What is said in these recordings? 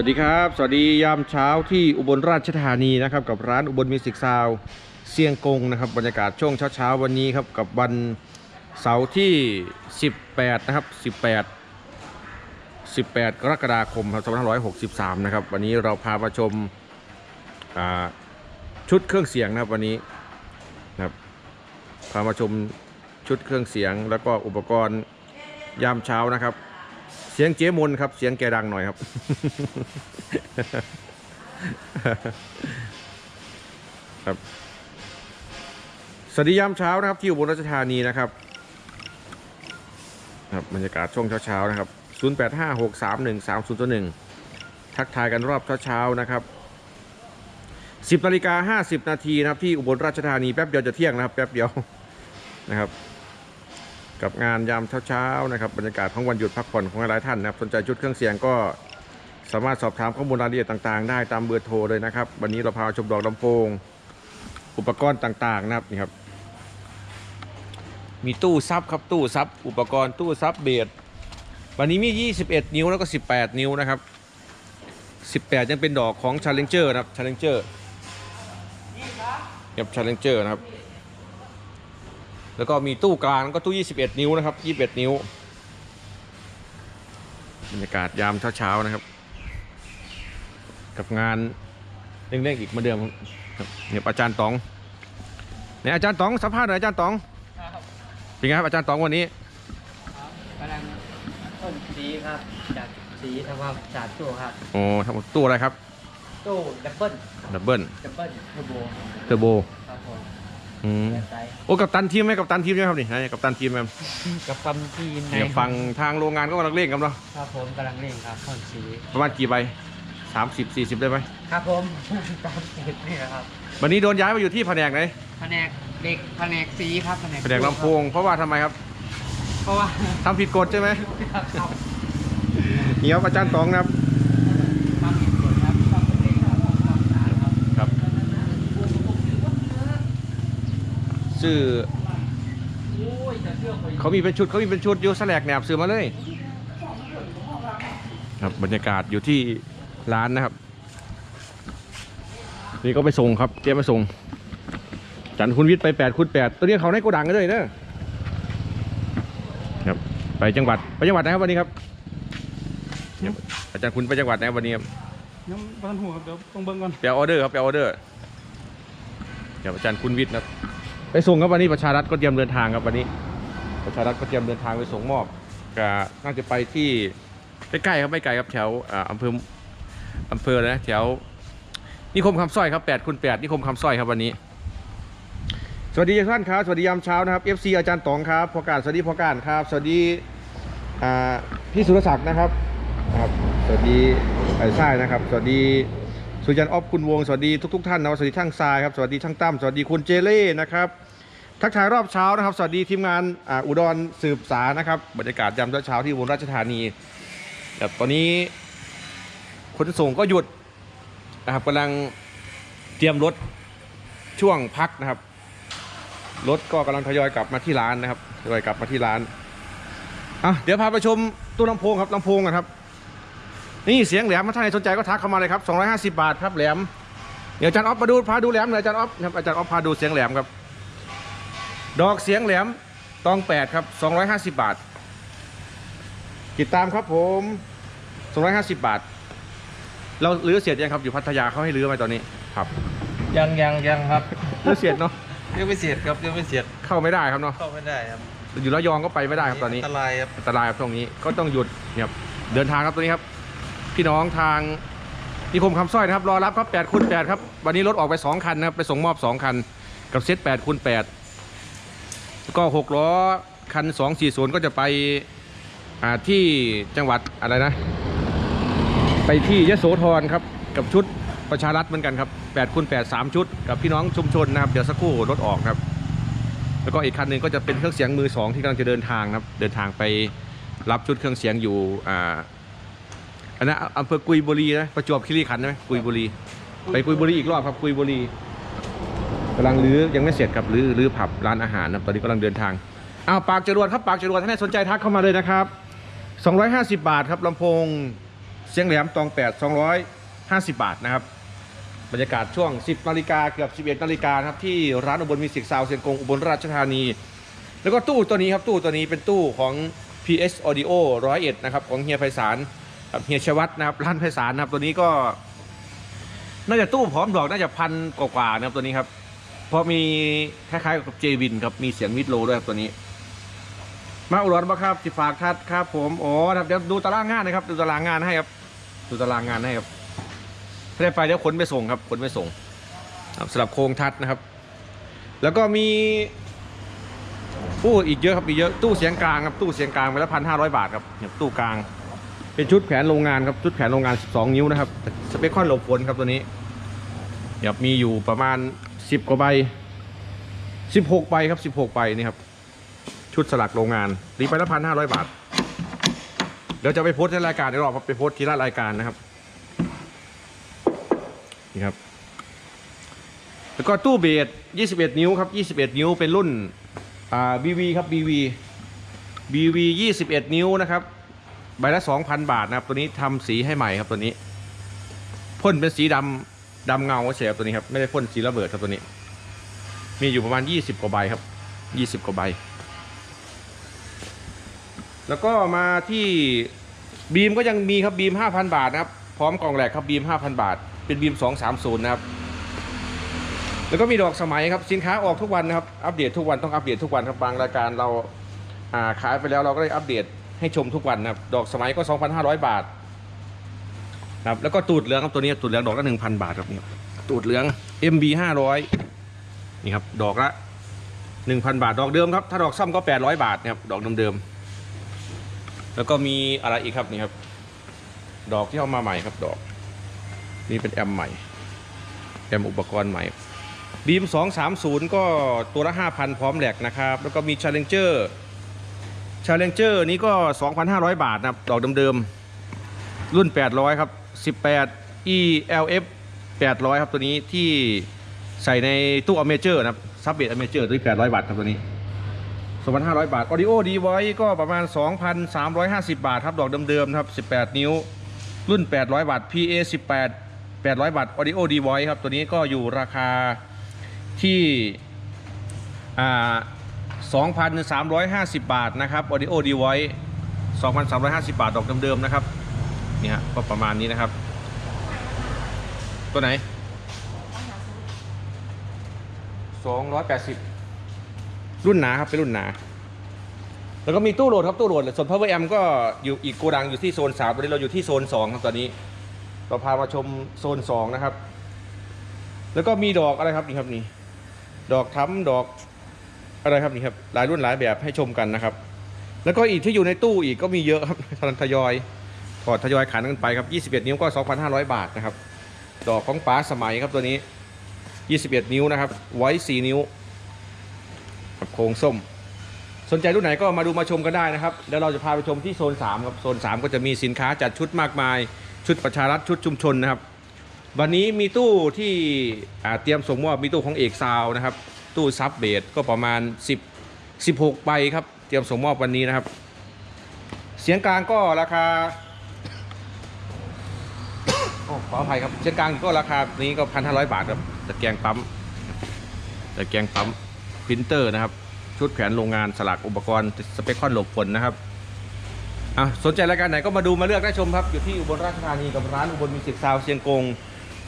วัสดีครับ สวัสดียามเช้าที่อุบลราชธานีนะครับ กับร้านอุบลมิวสิกซาวเซียงกงนะครับบรรยากาศช่วงเช้าๆวันนี้ครับกับวันเสาร์ที่ 18 นะครับ 18 18 กรกฎาคมครับ2563 นะครับ วันนี้เราพามาชมาชุดเครื่องเสียงนะครับวันนี้นะครับพามาชมชุดเครื่องเสียงแล้วก็อุปกรณ์ยามเช้านะครับ เสียงเจ๊มนครับ เสียงแกดังหน่อยครับ ครับสวัสดียามเช้านะครับ ที่อุบลราชธานีนะครับ ครับบรรยากาศช่วงเช้าๆนะครับ 0856313001 ทักทายกันรอบเช้าๆนะครับ10นาฬิกา50นาทีนะครับที่อุบลราชธานีแป๊บเดียวจะเที่ยงนะครับ แป๊บเดียวนะครับ กับงานยามเช้าๆนะครับบรรยากาศของวันหยุดพักผ่อนของหลายท่านนะครับสนใจชุดเครื่องเสียงก็สามารถสอบถามข้อมูลรายละเอียดต่างๆ ได้ตามเบอร์โทรเลยนะครับ วันนี้เราพาชมดอกลำโพง อุปกรณ์ต่างๆนะครับนี่ครับ มีตู้ซับครับตู้ซับอุปกรณ์ตู้ซับเบสวันนี้มี 21 นิ้วแล้วก็ 18 นิ้วนะครับ 18 ยังเป็นดอกของ Challenger นะครับ Challenger ครับ Challenger นะครับ แล้วก็มีตู้กลางก็ตู้ 21 นิ้วนะครับ 21 นิ้ว บรรยากาศยามเช้าๆนะครับ กับงานเร่งๆอีกเหมือนเดิมครับเนี่ยอาจารย์ต๋องเนี่ยอาจารย์ต๋องสัมภาษณ์หน่อยอาจารย์ต๋องครับเป็นไงครับอาจารย์ต๋องวันนี้กำลังต้นสีครับจากสีทำความสะอาดตู้ครับโอ้ทำตู้อะไรครับตู้ดับเบิ้ลดับเบิลดับเบิ้ลเทอร์โบเทอร์โบครับผม อืมแบบใจโอ้กับตันทีมไหมกับตันทีมใช่ไหมครับนี่ให้กับตันทีมไหมกับฟันทีนในเนี่ยฟังทางโรงงานก็กำลังเร่งกันเนาะครับผมกำลังเร่งครับพ่นสีประมาณกี่ใบสามสิบสี่สิบได้ไหมครับผมตามเสร็จนี่นะครับวันนี้โดนย้ายมาอยู่ที่แผนกไหนแผนกเด็กแผนกสีครับแผนกแผนกลำโพงเพราะว่าทำไมครับเพราะว่าทำผิดกฎใช่ไหมครับ เหี่ยวอาจารย์ต๋องนะครับ ทำผิดกฎครับต้องเร่งครับต้องทำสะอาดครับ ครับ ซื้อโอ้ยจะเชื่อคนเขามีเป็นชุดเขามีเป็นชุดอยู่แสลกแหนบซื้อมาเลย ครับบรรยากาศอยู่ที่ร้านนะครับ นี่ก็ไปส่งครับเตรียมไปส่ง จันทร์คุณวิทย์ไปแปดคุณแปดตัวนี้เขาในโกดังกันเลยนะครับไปจังหวัดไปจังหวัดไหนครับวันนี้ครับครับอาจารย์คุณไปจังหวัดไหนวันนี้ครับยังบ้านหัวครับเดี๋ยวต้องเบิ่งก่อนไปเอาออเดอร์ครับไปเอาออเดอร์เดี๋ยวอาจารย์คุณวิทย์นะครับ ไปส่งครับวันนี้ประชารัฐก็เตรียมเดินทางครับวันนี้ ประชารัฐก็เตรียมเดินทางไปส่งมอบก็น่าจะไปที่ใกล้ๆครับไม่ไกลครับแถวอ่าอำเภออำเภอนะแถวนิคมคำสร้อยครับ8คูณ8นิคมคำสร้อยครับวันนี้ สวัสดีท่านครับสวัสดียามเช้านะครับ FC อาจารย์ตองครับพอการสวัสดีพอการครับ สวัสดีพี่สุรศักดิ์นะครับครับ สวัสดีไอ้ชายนะครับ สวัสดีสุจันทร์ออฟคุณวง สวัสดีทุก ๆ ท่านนะสวัสดีช่างทรายครับ สวัสดีช่างตั้ม สวัสดีคุณเจเล่นะครับ ทักทายรอบเช้านะครับ สวัสดีทีมงานออุดรสืบสานะครับบรรยากาศยามเช้าที่อุบลราชธานีแบบตอนนี้ขนส่งก็หยุดนะครับกำลังเตรียมรถช่วงพักนะครับรถก็กำลังทยอยกลับมาที่ร้านนะครับทยอยกลับมาที่ร้านอะเดี๋ยวพาไปชมตู้ลำโพงครับลำโพงกันครับ นี่เสียงแหลมถ้าใครสนใจก็ทักเข้ามาเลยครับ250 บาทครับแหลมเดี๋ยวอาจารย์ออฟมาดูพาดูแหลมหน่อยอาจารย์ออฟครับอาจารย์ออฟพาดูเสียงแหลมครับ ดอกเสียงแหลมตองแปดครับ 250 บาท ติดตามครับผม 250 บาท เราลื้อเสียดยังครับอยู่พัทยาเขาให้ลื้อไหมตอนนี้ครับยังยังยังครับลื้อเสียดเนาะยังไม่เสียดครับยังไม่เสียดเข้าไม่ได้ครับเนาะเข้าไม่ได้ครับอยู่ระยองก็ไปไม่ได้ครับตอนนี้อันตรายครับอันตรายครับตรงนี้ก็ต้องหยุดเนี่ยครับเดินทางครับตัวนี้ครับ พี่น้องทางนิคมคำสร้อยนะครับรอรับครับ8คูณ8ครับวันนี้รถออกไป 2 คันนะครับไปส่งมอบ 2 คัน กับเซต8คูณ8 แล้วก็6ล้อคัน240ก็จะไปที่จังหวัดอะไรนะ ไปที่ยโสธรครับกับชุดประชารัฐเหมือนกันครับ8คูณ8 3ชุด กับพี่น้องชุมชนนะครับ เดี๋ยวสักครู่รถออกครับ แล้วก็อีกคันหนึ่งก็จะเป็นเครื่องเสียงมือสองที่กำลังจะเดินทางนะครับ เดินทางไปรับชุดเครื่องเสียงอยู่อ่าอันนั้นอำเภอกุยบุรีนะประจวบคีรีขันธ์ใช่ไหมกุยบุรี ไปกุยบุรีอีกรอบครับกุยบุรี กำลังรื้อยังไม่เสร็จครับรื้อรื้อผับร้านอาหารนะครับตอนนี้กำลังเดินทางอ้าวปากจรวดครับปากจรวดท่านใดสนใจทักเข้ามาเลยนะครับ 250 บาทครับลำโพงเสียงแหลมตอง8 250 บาทนะครับบรรยากาศช่วง 10นาฬิกาเกือบ 11นาฬิกาครับที่ร้านอุบลมิวสิกซาวเซียงกงอุบลราชธานี แล้วก็ตู้ตัวนี้ครับตู้ตัวนี้เป็นตู้ของ PS Audio 101นะครับของเฮียไพศาลเฮียชวัตนะครับร้านไพศาลนะครับตัวนี้ก็น่าจะตู้พร้อมดอกน่าจะพันกว่าๆนะครับตัวนี้ครับ เพราะมีคล้ายๆกับเจวินครับมีเสียงมิดโลด้วยครับตัวนี้ มาอุดรมาครับสิฝากทัดครับผมโอ้ครับเดี๋ยวดูตารางงานนะครับ ดูตารางงานให้ครับ ดูตารางงานให้ครับถ้าได้ไปเดี๋ยวขนไปส่งครับขนไปส่งสำหรับโครงทัดนะครับ แล้วก็มีตู้อีกเยอะครับอีกเยอะตู้เสียงกลางครับตู้เสียงกลางไปละพันห้าร้อยบาทครับเนี่ยตู้กลาง เป็นชุดแผนโรงงานครับชุดแผนโรงงาน 12 นิ้วนะครับสเปคคอนหลบฝนครับตัวนี้เดี๋ยวมีอยู่ประมาณ 10กว่าใบ16ใบครับ16ใบนี่ครับชุดสลักโรงงานตีไปละพันห้าร้อยบาทเดี๋ยวจะไปโพสในรายการเดี๋ยวรอไปโพสทีละรายการนะครับนี่ครับแล้วก็ตู้เบส21นิ้วครับ21นิ้วเป็นรุ่นอ่า BV ครับ BV BV 21นิ้วนะครับใบละ2,000บาทนะครับตัวนี้ทำสีให้ใหม่ครับตัวนี้พ่นเป็นสีดำ ดำเงาเฉยครับตัวนี้ครับไม่ได้พ่นสีระเบิดครับตัวนี้ มีอยู่ประมาณ 20 กว่าใบครับ 20 กว่าใบ แล้วก็มาที่บีมก็ยังมีครับบีม 5,000 บาทนะครับ พร้อมกล่องแหลกครับบีม 5,000 บาท เป็นบีม 230 นะครับ แล้วก็มีดอกสมัยครับสินค้าออกทุกวันนะครับอัปเดตทุกวันต้องอัปเดตทุกวันครับบางรายการเราขายไปแล้วเราก็ได้อัปเดตให้ชมทุกวันนะครับดอกสมัยก็ 2,500 บาท ครับแล้วก็ตูดเหลืองครับตัวนี้ตูดเหลืองดอกละ1,000บาทครับนี่ตูดเหลือง MB 500นี่ครับดอกละ1,000บาทดอกเดิมครับถ้าดอกซ่อมก็800บาทนะครับดอกเดิมๆแล้วก็มีอะไรอีกครับนี่ครับ ดอกที่เอามาใหม่ครับดอกนี่เป็นแอมใหม่แอมอุปกรณ์ใหม่บีม230ก็ตัวละ5,000พร้อมแหลกนะครับ แล้วก็มี Challenger Challenger นี้ก็ 2,500 บาทนะครับ ดอกเดิมๆรุ่น 800 ครับ 18 ELF 800 ครับตัวนี้ที่ใส่ในตู้อเมเจอร์นะครับซับเบตอเมเจอร์ตัวนี้800 บาทครับตัวนี้2,500 บาท Audio D Voice ก็ประมาณ 2,350 บาทครับดอกเดิมๆครับ 18 นิ้ว รุ่น 800 บาท PA 18 800 บาท Audio D Voice ครับ ตัวนี้ก็อยู่ราคาที่อ่า2,350 บาทนะครับ Audio D Voice 2,350 บาทดอกเดิมๆนะครับ นี่ฮะก็ประมาณนี้นะครับ ตัวไหน280รุ่นหนาครับเป็นรุ่นหนา แล้วก็มีตู้โหลดครับตู้โหลดส่วน Power Amp ก็อยู่อีกโกดังอยู่ที่โซน3ตอนนี้เราอยู่ที่โซน2ครับตอนนี้เราพามาชมโซน2นะครับ แล้วก็มีดอกอะไรครับนี่ครับนี่ดอกทั้มดอกอะไรครับนี่ครับหลายรุ่นหลายแบบให้ชมกันนะครับ แล้วก็อีกที่อยู่ในตู้อีกก็มีเยอะครับทยอย ถอดทยอยขานกันไปครับ 21 นิ้วก็ 2,500 บาทนะครับ ดอกของป๋าสมัยครับตัวนี้ 21 นิ้วนะครับ ไว้ 4 นิ้วกับโครงส้ม สนใจรุ่นไหนก็มาดูมาชมกันได้นะครับเดี๋ยวเราจะพาไปชมที่โซน 3 ครับ โซน 3 ก็จะมีสินค้าจัดชุดมากมาย ชุดประชารัฐชุดชุมชนนะครับ วันนี้มีตู้ที่เตรียมส่งมอบมีตู้ของเอกซาวนะครับ ตู้ซับเบสก็ประมาณ 10 16ใบครับ เตรียมส่งมอบวันนี้นะครับ เสียงกลางก็ราคา โอ้ขออภัยครับเสียงกลางก็ราคานี้ก็พันห้าร้อยบาทครับตะแกรงปั๊มตะแกรงปั๊มพิมพ์เตอร์นะครับ ชุดแผนโรงงานสลักอุปกรณ์สเปคคอนหลบฝนนะครับอะสนใจรายการไหนก็มาดูมาเลือกได้ชมครับ อยู่ที่อุบลราชธานีกับร้านอุบลมิวสิกซาวเชียงกง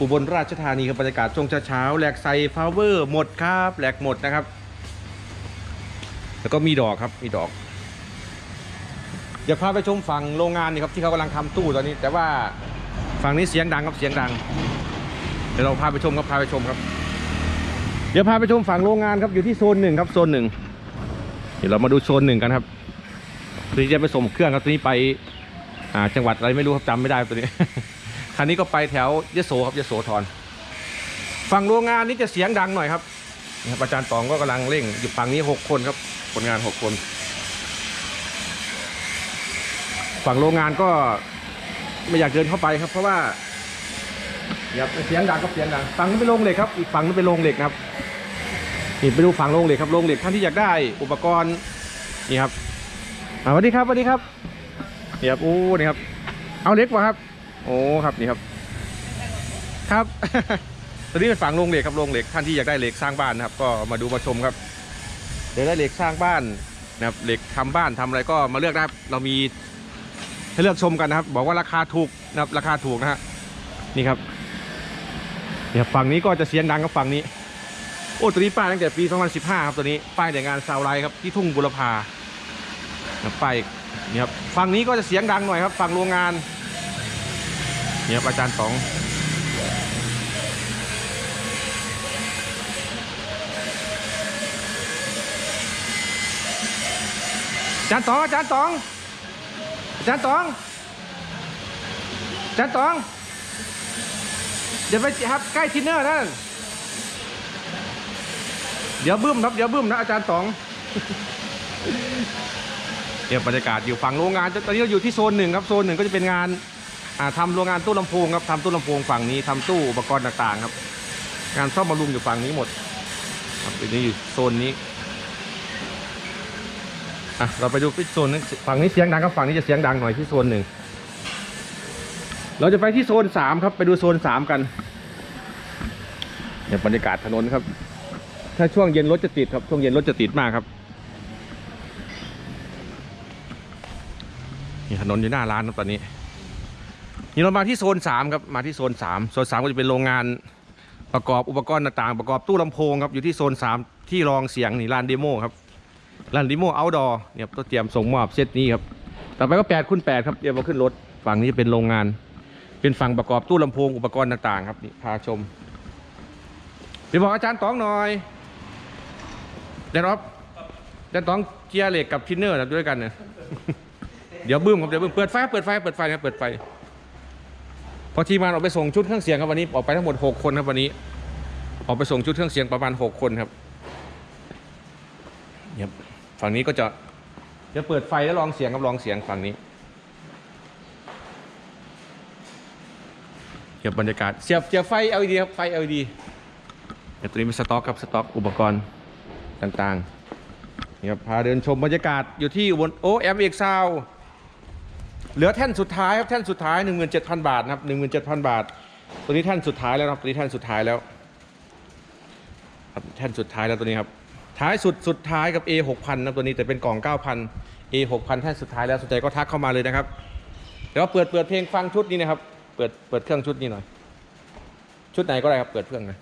อุบลราชธานีครับบรรยากาศช่วงเช้าๆแหลกไซฟาวเวอร์หมดครับแหลกหมดนะครับ แล้วก็มีดอกครับมีดอกเดี๋ยวพาไปชมฝั่งโรงงานนี่ครับที่เขากำลังทำตู้ตอนนี้ แต่ว่า ฝั่งนี้เสียงดังครับเสียงดัง เดี๋ยวเราพาไปชมครับพาไปชมครับ เดี๋ยวพาไปชมฝั่งโรงงานครับอยู่ที่โซนหนึ่งครับโซนหนึ่งเดี๋ยวเรามาดูโซนหนึ่งกันครับที่จะไปส่งเครื่องครับตัวนี้ไปอ่าจังหวัดอะไรไม่รู้ครับจำไม่ได้ตัวนี้ คันนี้ก็ไปแถวยโสครับยโสธรฝั่งโรงงานนี้จะเสียงดังหน่อยครับนี่ครับอาจารย์ตองก็กำลังเร่งอยู่ฝั่งนี้หกคนครับคนงานหกคน ฝั่งโรงงานก็ ไม่อยากเดินเข้าไปครับ เพราะว่าอย่าเสียงดังครับเสียงดังฝั่งนั้นเป็นโรงเหล็กครับอีกฝั่งนั้นเป็นโรงเหล็กนะครับนี่ไปดูฝั่งโรงเหล็กครับโรงเหล็กท่านที่อยากได้อุปกรณ์นี่ครับสวัสดีครับสวัสดีครับนี่ครับโอ้นี่ครับ เอาเหล็กป่ะครับ โอ้ครับนี่ครับครับตอนนี้เป็นฝั่งโรงเหล็กครับโรงเหล็กท่านที่อยากได้เหล็กสร้างบ้านนะครับ ก็มาดูมาชมครับเดี๋ยวได้เหล็กสร้างบ้านนะครับเหล็กทำบ้านทำอะไรก็มาเลือกนะครับ เรามี ให้เลือกชมกันนะครับ บอกว่าราคาถูกนะครับราคาถูกนะฮะนี่ครับเนี่ยฝั่งนี้ก็จะเสียงดังกับฝั่งนี้ โอ้ตัวนี้ป้ายตั้งแต่ปี 2015 ครับตัวนี้ป้ายแต่งานซาวไลท์ครับที่ทุ่งบุรพาป้ายนี่ครับฝั่งนี้ก็จะเสียงดังหน่อยครับฝั่งโรงงานเนี่ยครับอาจารย์สองอาจารย์ตองอาจารย์ตอง จารย์ตองอาจารย์ตอง เดี๋ยวไปครับใกล้ทินเนอร์นั่นเดี๋ยวบึ้มครับเดี๋ยวบึ้มนะอาจารย์ตองเดี๋ยวบรรยากาศอยู่ฝั่งโรงงานตอนนี้เราอยู่ที่โซนหนึ่งครับโซนหนึ่งก็จะเป็นงานอ่าทำโรงงานตู้ลำโพงครับทำตู้ลำโพงฝั่งนี้ทำตู้อุปกรณ์ต่างๆ ครับ งานซ่อมบำรุงอยู่ฝั่งนี้หมดครับนี้อยู่โซนนี้ อะเราไปดูที่โซนนึงฝั่งนี้เสียงดังครับฝั่งนี้จะเสียงดังหน่อยที่โซนหนึ่งเราจะไปที่โซนสามครับ ไปดูโซนสามกันเนี่ยบรรยากาศถนนครับ ถ้าช่วงเย็นรถจะติดครับช่วงเย็นรถจะติดมากครับนี่ถนนอยู่หน้าร้านครับตอนนี้นี่เรามาที่โซนสามครับมาที่โซนสามโซนสามก็จะเป็นโรงงานประกอบอุปกรณ์ต่างๆประกอบตู้ลำโพงครับอยู่ที่โซนสามที่รองเสียงนี่ลานเดโมครับ ลานเดโมเอาดอเนี่ยครับต้องเตรียมส่งมอบเซตนี้ครับ ต่อไปก็แปดคูณแปดครับเดี๋ยวมาขึ้นรถ ฝั่งนี้จะเป็นโรงงาน เป็นฝั่งประกอบตู้ลำโพงอุปกรณ์ต่างๆ ครับนี่พาชมไปบอกอาจารย์ตองหน่อยเดี๋ยวรับอาจารย์ตองเกียร์เหล็กกับทินเนอร์นะด้วยกันเนี่ยเดี๋ยวบึ้มครับเดี๋ยวบึ้มเปิดไฟเปิดไฟเปิดไฟนะเปิดไฟ พอทีมงานออกไปส่งชุดเครื่องเสียงครับวันนี้ออกไปทั้งหมด 6 คนครับวันนี้ ออกไปส่งชุดเครื่องเสียงประมาณ 6 คนคนครับ ฝั่งนี้ก็จะจะเปิดไฟแล้วลองเสียงครับลองเสียงฝั่งนี้เก็บบรรยากาศเสียบเสียบไฟ LED ครับไฟ LED เดี๋ยวตัวนี้เป็นสต็อกครับสต็อกอุปกรณ์ต่างๆนี่ครับพาเดินชมบรรยากาศอยู่ที่บลโอแอมเอกซาวเหลือแท่นสุดท้ายครับแท่นสุดท้าย 17,000 บาทนะครับ17,000 บาท ตัวนี้แท่นสุดท้ายแล้วครับตัวนี้แท่นสุดท้ายแล้วครับแท่นสุดท้ายแล้วตัวนี้ครับ ท้ายสุดสุดท้ายกับ A 6,000นะตัวนี้แต่เป็นกล่อง 9,000 A 6,000แท่นสุดท้ายแล้วสนใจก็ทักเข้ามาเลยนะครับเดี๋ยวเปิดเปิดเพลงฟังชุดนี้นะครับเปิดเปิดเครื่องชุดนี้หน่อย ชุดไหนก็ได้ครับเปิดเครื่องนะ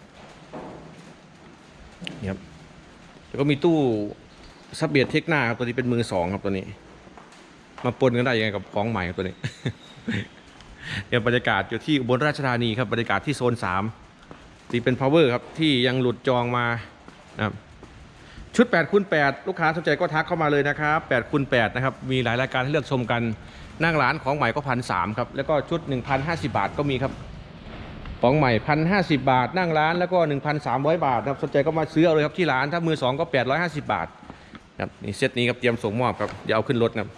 นี่ครับแล้วก็มีตู้ซับเบียดเทคหน้าครับตัวนี้เป็นมือสองครับตัวนี้ มาปนกันได้ยังไงกับของใหม่ครับตัวนี้เนี่ยบรรยากาศอยู่ที่อุบลราชธานีครับบรรยากาศที่โซน3ที่เป็น power ครับที่ยังหลุดจองมานะครับ ชุด8คูณ8ลูกค้าสนใจก็ทักเข้ามาเลยนะครับ8คูณ8นะครับ มีหลายรายการให้เลือกชมกัน นั่งร้านของใหม่ก็พันสครับ แล้วก็ชุด 1,050 บาทก็มีครับ ของใหม่1,050บาท นั่งร้านแล้วก็ 1,300 บาทนะครับ สนใจก็มาซื้อเอาเลยครับที่ร้าน ถ้ามือสองก็ 850 บาทครับนี่เซตนี้ครับเตรียมส่งมอบครับ เดี๋ยวเอาขึ้นรถนะครับ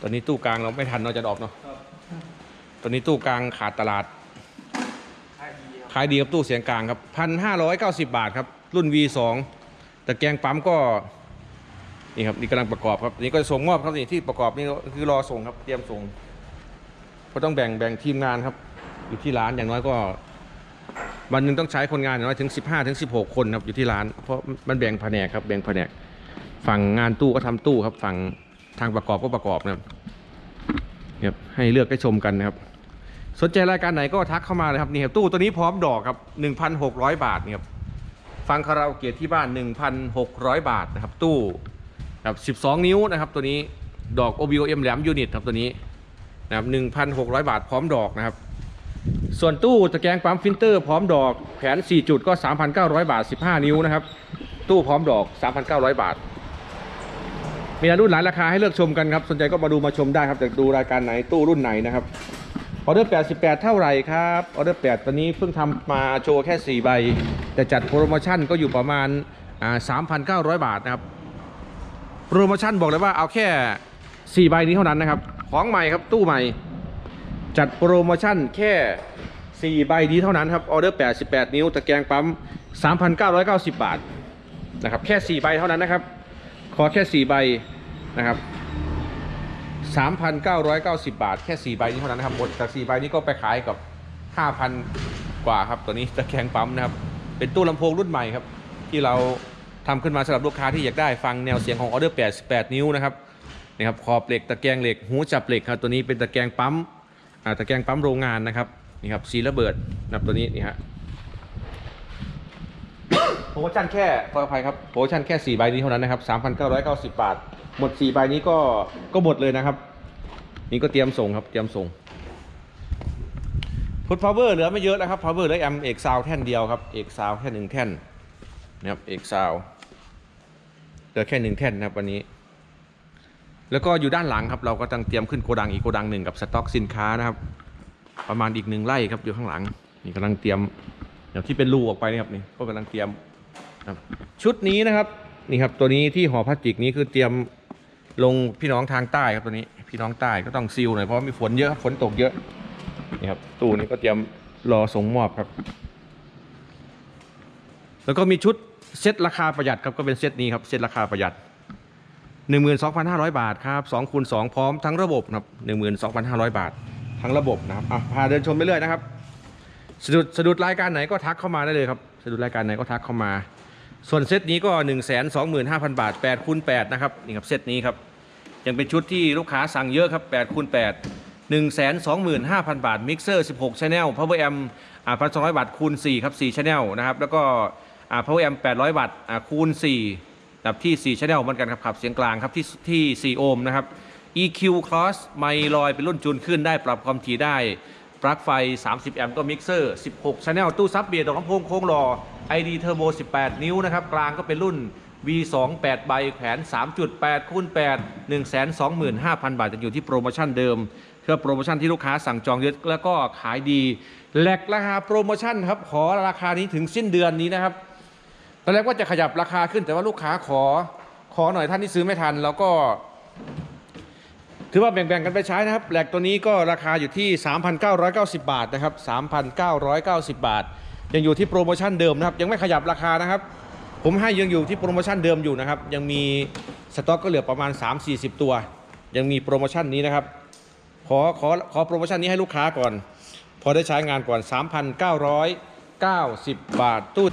ตอนนี้ตู้กลางเราไม่ทันเราจะดรอปเนาะ ตอนนี้ตู้กลางขาดตลาด ขายดีครับตู้เสียงกลางครับพันห้าร้อยเก้าสิบบาทครับ รุ่น V2 แต่แกงปั๊มก็นี่ครับนี่กำลังประกอบครับนี่ก็จะส่งมอบครับนี่ที่ประกอบนี่คือรอส่งครับเตรียมส่งเพราะต้องแบ่งแบ่งทีมงานครับ อยู่ที่ร้านอย่างน้อยก็ วันหนึ่งต้องใช้คนงานอย่างน้อยถึง 15ถึง16 คนครับอยู่ที่ร้าน เพราะมันแบ่งแผนกครับแบ่งแผนกฝั่งงานตู้ก็ทำตู้ครับ ฝั่งทางประกอบก็ประกอบนะครับเนี่ยให้เลือกได้ชมกันนะครับ สนใจรายการไหนก็ทักเข้ามาเลยครับนี่ครับตู้ตัวนี้พร้อมดอกครับ 1,600 บาทเนี่ยครับ ฟังคาราโอเกะที่บ้าน 1,600 บาทนะครับ ตู้แบบ12 นิ้วนะครับตัวนี้ดอก OBOM แหลมยูนิตครับตัวนี้นะครับ1,600 บาทพร้อมดอกนะครับ ส่วนตู้ตะแกรงปั๊มฟิลเตอร์พร้อมดอกแผน4 จุดก็ 3,900 บาท 15 นิ้วนะครับ ตู้พร้อมดอก 3,900 บาท มีรุ่นหลายราคาให้เลือกชมกันครับสนใจก็มาดูมาชมได้ครับจะดูรายการไหนตู้รุ่นไหนนะครับ ออเดอร์ 88 เท่าไหร่ครับออเดอร์ 8 ตอนนี้เพิ่งทำมาโชว์แค่ 4 ใบ แต่จัดโปรโมชั่นก็อยู่ประมาณอ่า3,900 บาทนะครับ โปรโมชั่นบอกเลยว่าเอาแค่ 4 ใบนี้เท่านั้นนะครับ ของใหม่ครับตู้ใหม่ จัดโปรโมชั่นแค่ 4 ใบนี้เท่านั้นครับออเดอร์ 88 นิ้วตะแกรงปั๊ม 3,990 บาทนะครับแค่ 4 ใบเท่านั้นนะครับ ขอแค่ 4 ใบนะครับ 3,990 บาท แค่ 4 ใบนี้เท่านั้นนะครับหมดจาก4ใบนี้ก็ไปขายกับ 5,000 กว่าครับ ตัวนี้ตะแคงปั๊มนะครับ เป็นตู้ลำโพงรุ่นใหม่ครับ ที่เราทำขึ้นมาสำหรับลูกค้าที่อยากได้ฟังแนวเสียงของออเดอร์88 นิ้วนะครับนี่ครับขอบเหล็กตะแกรงเหล็กหูจับเหล็กครับตัวนี้เป็นตะแกรงปั๊มอ่าตะแกรงปั๊มโรงงานนะครับนี่ครับสีระเบิดนะครับตัวนี้นี่ฮะ รโมชั่นแค่ขออภัยครับโปรโมชั่นแค่ 4 ใบนี้เท่านั้นนะครับ 3,990 บาท หมด 4 ใบนี้ก็ก็หมดเลยนะครับ นี่ก็เตรียมส่งครับเตรียมส่งพุทพาวเวอร์เหลือไม่เยอะแล้วครับพาวเวอร์เหลือแอมเอกซาวแท่นเดียวครับเอกซาวแค่หนึ่งแท่นนะครับเอกซาวเหลือแค่หนึ่งแท่นนะครับวันนี้ แล้วก็อยู่ด้านหลังครับ เราก็ต้งเตรียมขึ้นโกดังอีกโกดังหนึ่งกับสต็อกสินค้านะครับ ประมาณอีกหนึ่งไร่ครับอยู่ข้างหลังนี่กำลังเตรียมอย่างที่เป็นรูออกไปนะครับนี่ก็กำลังเตรียม ชุดนี้นะครับนี่ครับตัวนี้ที่ห่อพลาสติกนี้คือเตรียมลงพี่น้องทางใต้ครับตัวนี้ พี่น้องใต้ก็ต้องซีลหน่อยเพราะมีฝนเยอะฝนตกเยอะนี่ครับตู้นี้ก็เตรียมรอส่งมอบครับ แล้วก็มีชุดเซ็ตราคาประหยัดครับก็เป็นเซ็ตนี้ครับเซ็ตราคาประหยัด 12,500 บาทครับ2คูณ2พร้อมทั้งระบบนะครับ 12,500 บาท ทั้งระบบนะครับอะพาเดินชมไปเรื่อยนะครับสะดุดสะดุดรายการไหนก็ทักเข้ามาได้เลยครับสะดุดรายการไหนก็ทักเข้ามา ส่วนเซตนี้ก็ 1 2 5 0 0 0 บาท8คูณ8นะครับนี่ครับเซตนี้ครับยังเป็นชุดที่ลูกค้าสั่งเยอะครับ8คูณ8 1 2 5 0 0 0 บาทมิกเซอร์ 16 Channel Power Amp อ่า1,200 บาทคูณ4ครับ4 Channel นะครับแล้วก็อ่า Power Amp 800 บาทอ่าคูณ4แบบที่ 4 Channel เหมือนกันครับขับเสียงกลางครับที่ที่4โอห์มนะครับ EQ Cross ไมลอยเป็นรุ่นจูนขึ้นได้ปรับความถี่ได้ปลั๊กไฟ 30 แอมป์ก็มิกเซอร์ 16 Channel ตู้ซับเบียร์ดอกลำโพงโค้งรอ ID Turbo 18 นิ้วนะครับ กลางก็เป็นรุ่น V2 8 ใบแขวน 3.8คูณ8 125,000 บาทจะอยู่ที่โปรโมชั่นเดิมเพื่อโปรโมชั่นที่ลูกค้าสั่งจองเยอะแล้วก็ขายดีแหลกราคาโปรโมชั่นครับ ขอราคานี้ถึงสิ้นเดือนนี้นะครับตอนแรกว่าจะขยับราคาขึ้นแต่ว่าลูกค้าขอขอหน่อยท่านที่ซื้อไม่ทัน แล้วก็ ถือว่าแบ่งๆกันไปใช้นะครับแหลกตัวนี้ก็ราคาอยู่ที่ 3,990 บาทนะครับ 3,990 บาท ยังอยู่ที่โปรโมชั่นเดิมนะครับ ยังไม่ขยับราคานะครับ ผมให้ยังอยู่ที่โปรโมชั่นเดิมอยู่นะครับ ยังมีสต็อกก็เหลือประมาณ 3-40 ตัว ยังมีโปรโมชั่นนี้นะครับ ขอขอขอโปรโมชั่นนี้ให้ลูกค้าก่อน พอได้ใช้งานก่อน 3,990 บาทตู้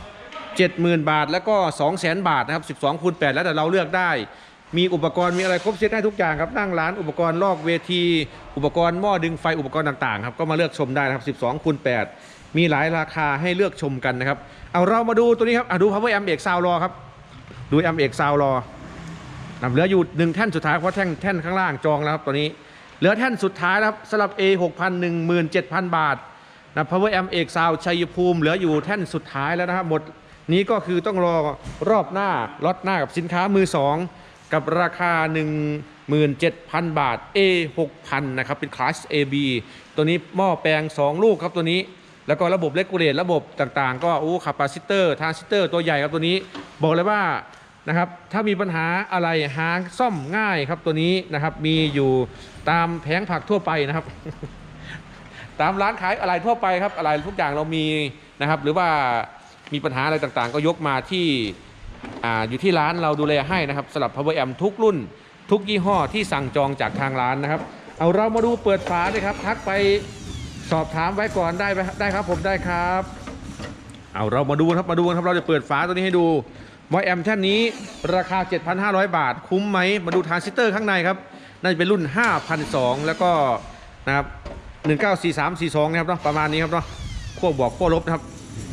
70,000 บาท แล้วก็ 200,000 บาทนะครับ 12คูณ8แล้วแต่เราเลือกได้ มีอุปกรณ์มีอะไรครบเซตได้ทุกอย่างครับนั่งร้านอุปกรณ์ลอกเวที อุปกรณ์หม้อดึงไฟอุปกรณ์ต่างๆครับก็มาเลือกชมได้นะครับ 12คูณ8 มีหลายราคาให้เลือกชมกันนะครับ เอาเรามาดูตัวนี้ครับอะดู power amp เอกซาวรอครับ ดูแอมเอกซาวรอนะเหลืออยู่หนึ่งแท่นสุดท้ายเพราะแท่นแท่นข้างล่างจองแล้วครับตัวนี้ เหลือแท่นสุดท้ายครับสำหรับ A 6 0 0 0 17,000 บาทนะ Power Amp เอกซาวชัยภูมิเหลืออยู่แท่นสุดท้ายแล้วนะครับหมดนี้ก็คือต้องรอรอบหน้าล็อตหน้ากับสินค้ามือ2กับราคา 17,000 บาท A 6,000นะครับเป็นคลาส AB ตัวนี้หม้อแปลง 2 ลูกครับตัวนี้ แล้วก็ระบบเลกูเลตระบบต่างๆ ก็โอ้คาปาซิเตอร์ทรานซิเตอร์ตัวใหญ่ครับตัวนี้บอกเลยว่านะครับถ้ามีปัญหาอะไรหาซ่อมง่ายครับตัวนี้นะครับมีอยู่ตามแผงผักทั่วไปนะครับ ตามร้านขายอะไรทั่วไปครับอะไรทุกอย่างเรามีนะครับ หรือว่ามีปัญหาอะไรต่างๆ ก็ยกมาที่ออยู่ที่ร้านเราดูแลให้นะครับสำหรับ Power Amp ทุกรุ่น ทุกยี่ห้อที่สั่งจองจากทางร้านนะครับ เอาเรามาดูเปิดฝาเลยครับ ทักไป สอบถามไว้ก่อนได้ไหมได้ครับผมได้ครับ เอาเรามาดูครับมาดูครับเราจะเปิดฝาตัวนี้ให้ดูมอแอมแท่นนี้ราคา 7,500 บาท คุ้มไหมมาดูทรานซิสเตอร์ข้างในครับน่าจะเป็นรุ่น 5,002 แล้วก็นะครับ194342นะครับเนาะประมาณนี้ครับเนาะขั้วบวกขั้วลบนะครับ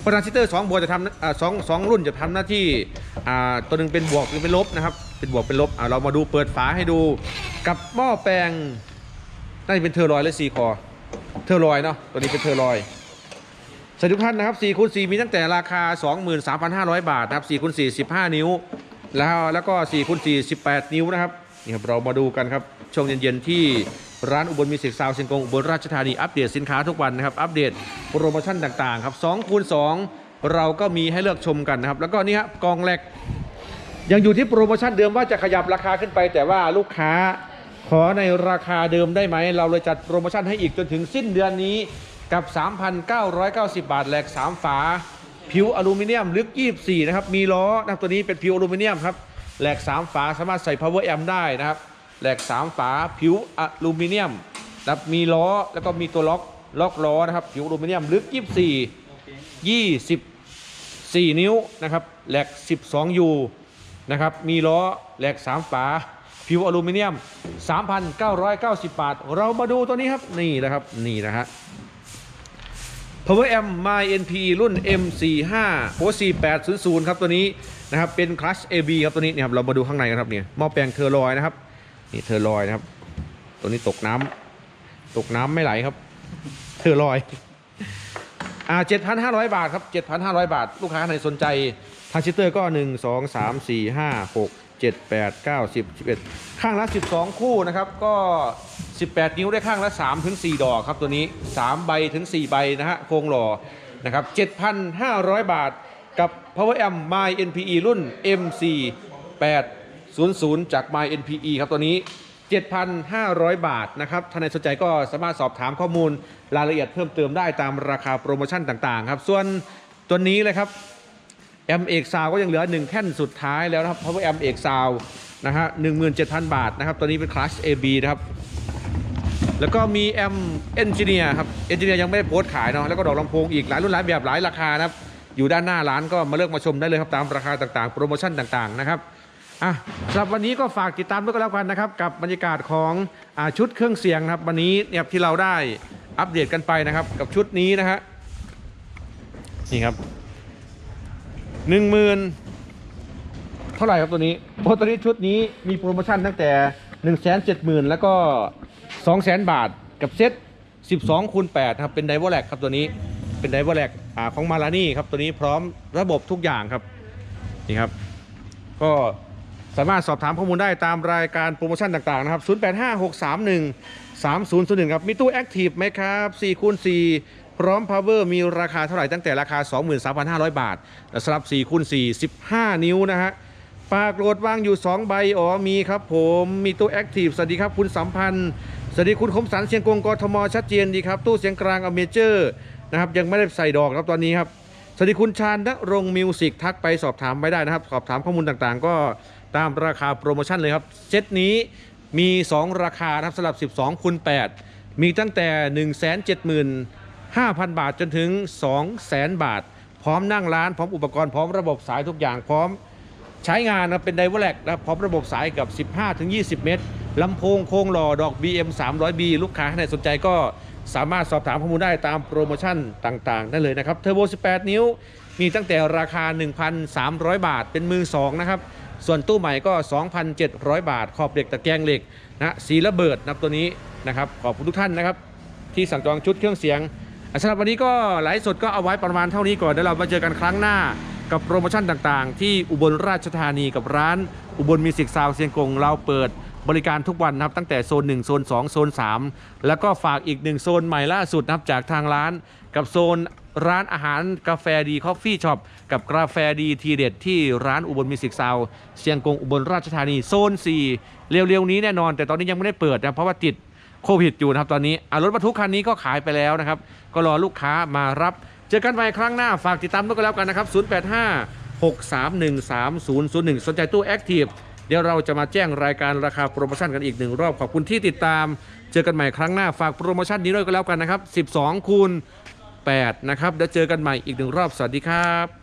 พราทรานซิสเตอร์2บวกจะทำสองสองรุ่นจะทำหน้าที่ตัวหนึ่งเป็นบวกหรือเป็นลบนะครับ เป็นบวกเป็นลบอ่าเรามาดูเปิดฝาให้ดูกับหม้อแปลงน่าจะเป็นเทอร์ลอยและซีคอ เทอร์ลอยเนาะตัวนี้เป็นเทอร์ลอยสวัสดีทุกท่านนะครับ4คูณ4มีตั้งแต่ราคา 23,500 บาทนะครับ4คูณ4 15 นิ้ว แล้วแล้วก็4คูณ4 18 นิ้วนะครับนี่ครับเรามาดูกันครับช่วงเย็นๆที่ร้านอุบลมีสิกซาวซิงกงอุบลราชธานีอัปเดตสินค้าทุกวันนะครับอัปเดตโปรโมชั่นต่างๆครับ2คูณ2เราก็มีให้เลือกชมกันนะครับแล้วก็นี่ครับกองแหลกยังอยู่ที่โปรโมชั่นเดิมว่าจะขยับราคาขึ้นไป แต่ว่าลูกค้า ขอในราคาเดิมได้ไหม เราเลยจัดโปรโมชั่นให้อีกจนถึงสิ้นเดือนนี้กับ 3,990 บาทแหลก 3 ฝา ผิวอลูมิเนียมลึก 24 นะครับ มีล้อนะครับตัวนี้เป็นผิวอลูมิเนียมครับแหลก 3 ฝาสามารถใส่ power amp ได้นะครับแหลก 3 ฝาผิวอลูมิเนียมนะครับมีล้อแล้วก็มีตัวล็อกล็อกล้อนะครับผิวอลูมิเนียมลึก 24 24 นิ้วนะครับแหลก 12ยูนะครับมีล้อแหลก 3 ฝา ผิวอลูมิเนียม 3,990 บาท เรามาดูตัวนี้ครับ นี่นะครับ นี่นะฮะ Power M My NP รุ่น M45 โห4800 ครับตัวนี้นะครับ เป็นคลัช AB ครับตัวนี้เนี่ยครับ เรามาดูข้างในกันครับเนี่ยหม้อแปลงเทอร์ลอยนะครับ นี่เทอร์ลอยนะครับ ตัวนี้ตกน้ำตกน้ำไม่ไหลครับ เทอร์ลอย อ่า 7,500 บาทครับ 7,500 บาท ลูกค้าท่านไหนสนใจทานซิเตอร์ก็ 1 2 3 4 5 6 7 8 9 10 11 ข้างละ 12 คู่นะครับ ก็ 18 นิ้วได้ข้างละ3ถึง4ดอกครับตัวนี้ 3 ใบถึง 4 ใบนะฮะโครงหล่อนะครับ 7,500 บาทกับ Power Amp My NPE รุ่น MC 800 จาก My NPE ครับตัวนี้ 7,500 บาทนะครับท่านใดสนใจก็สามารถสอบถามข้อมูลรายละเอียดเพิ่มเติมได้ตามราคาโปรโมชั่นต่างๆครับ ส่วนตัวนี้เลยครับ แอมเอกซาวก็ยังเหลือ 1 แท่นสุดท้ายแล้วนะครับเพราะว่าแอมเอกซาวนะฮะ17,000บาทนะครับตัวนี้เป็นคลาส AB นะครับ แล้วก็มีแอมเอนจิเนียร์ครับเอนจิเนียร์ยังไม่ได้โพสต์ขายเนาะแล้วก็ดอกลำโพงอีกหลายรุ่นหลายแบบหลายราคานะครับ อยู่ด้านหน้าร้านก็มาเลือกมาชมได้เลยครับตามราคาต่างๆ โปรโมชั่นต่างๆนะครับอะสำหรับวันนี้ก็ฝากติดตามด้วยกันแล้วกันนะครับ กับบรรยากาศของอชุดเครื่องเสียงนะครับวันนี้เนี่ยที่เราได้อัปเดตกันไปนะครับ กับชุดนี้นะฮะนี่ครับ หนึ่งหมื่นเท่าไหร่ครับตัวนี้โอ้ตัวนี้ชุดนี้มีโปรโมชั่นตั้งแต่1 7 0 0 0 0แล้วก็2 0 0 0 0บาทกับเซ็ต12คูณ8ครับเป็นไดเวอร์แลกครับตัวนี้เป็นไดเวอร์แลกอ่าของมาลานี่ครับตัวนี้พร้อมระบบทุกอย่างครับนี่ครับ ก็สามารถสอบถามข้อมูลได้ตามรายการโปรโมชั่นต่างๆนะครับ 085631 3001 ครับ มีตู้แอคทีฟไหมครับ4คูณ4 ร้อมพาวเวอร์มีราคาเท่าไหร่ตั้งแต่ราคา 23,500 บาทสำหรับ4คูณ4 15 นิ้วนะฮะปากโหลดวางอยู่ 2 ใบ อ๋อ มีครับผมมีตู้แอคทีฟสวัสดีครับคุณสัมพันธ์ สวัสดีคุณคมสันเชียงกงกทมชัดเจนดีครับ ตู้เสียงกลางอเมเจอร์นะครับยังไม่ได้ใส่ดอกครับตอนนี้ครับ สวัสดีคุณชาญณรงมิวสิกทักไปสอบถามไม่ได้นะครับ สอบถามข้อมูลต่างๆ ก็ตามราคาโปรโมชั่นเลยครับ เซตนี้มี 2 ราคานะครับสำหรับ 12คูณ8มีตั้งแต่ 5,000 บาทจนถึง 200,000 บาท พร้อมนั่งร้าน พร้อมอุปกรณ์ พร้อมระบบสายทุกอย่าง พร้อมใช้งานนะเป็นไดเวอร์แลกนะพร้อมระบบสายกับ 15-20 เมตรลำโพงโค้งหล่อดอก BM 300B ลูกค้าท่านใดสนใจก็สามารถสอบถามข้อมูลได้ตามโปรโมชั่นต่างๆ ได้เลยนะครับเทอร์โบ 18 นิ้ว มีตั้งแต่ราคา 1,300 บาท เป็นมือ 2 นะครับ ส่วนตู้ใหม่ก็ 2,700 บาท ขอบเหล็กตะแกรงเหล็กนะสีระเบิดนะตัวนี้นะครับ ขอบคุณทุกท่านนะครับ ที่สั่งจองชุดเครื่องเสียง สำหรับวันนี้ก็ไลฟ์สดก็เอาไว้ประมาณเท่านี้ก่อนเดี๋ยวเรามาเจอกันครั้งหน้ากับโปรโมชั่นต่างๆ ที่อุบลราชธานีกับร้าน อุบลมิวสิกซาวเซียงกงเราเปิดบริการทุกวันนะครับตั้งแต่โซน 1 โซน 2 โซน 3 แล้วก็ฝากอีกหนึ่งโซนใหม่ล่าสุดนะครับจากทางร้าน กับโซนร้านอาหารกาแฟดีคอฟฟี่ช็อปกับกาแฟดีทีเด็ดที่ร้านอุบลมิวสิกซาวเซียงกงอุบลราชธานีโซน 4 เร็วๆนี้แน่นอน แต่ตอนนี้ยังไม่ได้เปิดนะเพราะว่าติด โควิดอยู่นะครับตอนนี้อะรถบรรทุกคันนี้ก็ขายไปแล้วนะครับ ก็รอลูกค้ามารับ เจอกันใหม่ครั้งหน้าฝากติดตามด้วยกันแล้วกันนะครับ 085 631 3001 สนใจตู้แอคทีฟเดี๋ยวเราจะมาแจ้งรายการราคาโปรโมชั่นกันอีกหนึ่งรอบขอบคุณที่ติดตาม เจอกันใหม่ครั้งหน้าฝากโปรโมชั่นนี้ด้วยกันแล้วกันนะครับ 12คูณ8นะครับเดี๋ยวเจอกันใหม่อีกหนึ่งรอบสวัสดีครับ